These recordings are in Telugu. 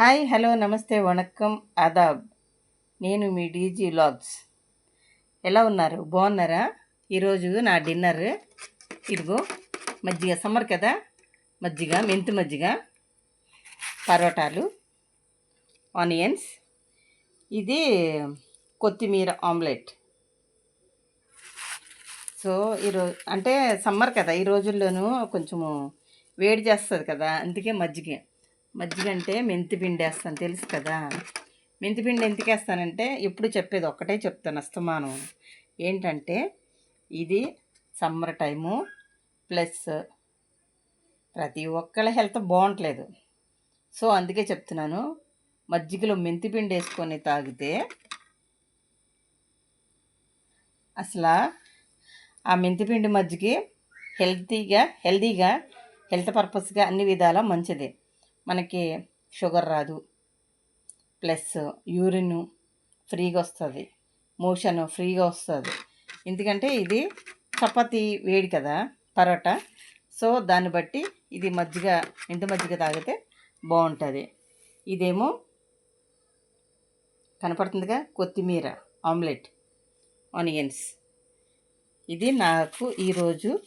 హాయ్ హలో నమస్తే వణక్కం ఆదాబ్. నేను మీ డీజీ లాగ్స్. ఎలా ఉన్నారు? బాగున్నారా? ఈరోజు నా డిన్నర్. ఇదిగో మజ్జిగ సమ్మర్ కదా? మజ్జిగ మెంతి మజ్జిగ పరోటాలు ఆనియన్స్. ఇది కొత్తిమీర ఆమ్లెట్. సో ఈరోజు అంటే సమ్మర్ కదా ఈ రోజుల్లోనూ కొంచెము వేడి చేస్తుంది కదా అందుకే మజ్జిగ. మజ్జిగ అంటే మెంతిపిండి వేస్తాను తెలుసు కదా. మెంతిపిండి ఎందుకు వేస్తానంటే ఎప్పుడు చెప్పేది ఒక్కటే చెప్తాను అస్తమానం. ఏంటంటే ఇది సమ్మర్ టైము ప్లస్ ప్రతి ఒక్కళ్ళ హెల్త్ బాగుంటలేదు. సో అందుకే చెప్తున్నాను మజ్జిగలో మెంతిపిండి వేసుకొని తాగితే అసలు ఆ మెంతిపిండి మజ్జిగ హెల్తీగా హెల్తీగా హెల్త్ పర్పస్గా అన్ని విధాలా మంచిది. మనకి షుగర్ రాదు. ప్లస్ యూరిన్ ఫ్రీగా వస్తుంది. మోషన్ ఫ్రీగా వస్తుంది. ఎందుకంటే ఇది చపాతి వేడి కదా పరోటా. సో దాన్ని బట్టి ఇది మజ్జిగ ఎంత మజ్జిగ తాగితే బాగుంటుంది. ఇదేమో కనపడుతుందిగా కొత్తిమీర ఆమ్లెట్ ఆనియన్స్. ఇది నాకు ఈరోజు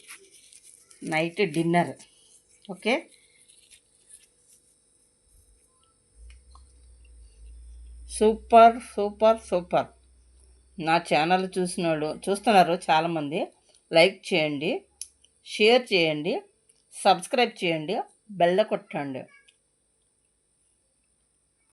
night dinner. Okay? Super super super. నా ఛానల్ చూసిన వాళ్ళు చూస్తున్నారు చాలామంది. లైక్ చేయండి షేర్ చేయండి సబ్స్క్రైబ్ చేయండి బెల్ల కొట్టండి.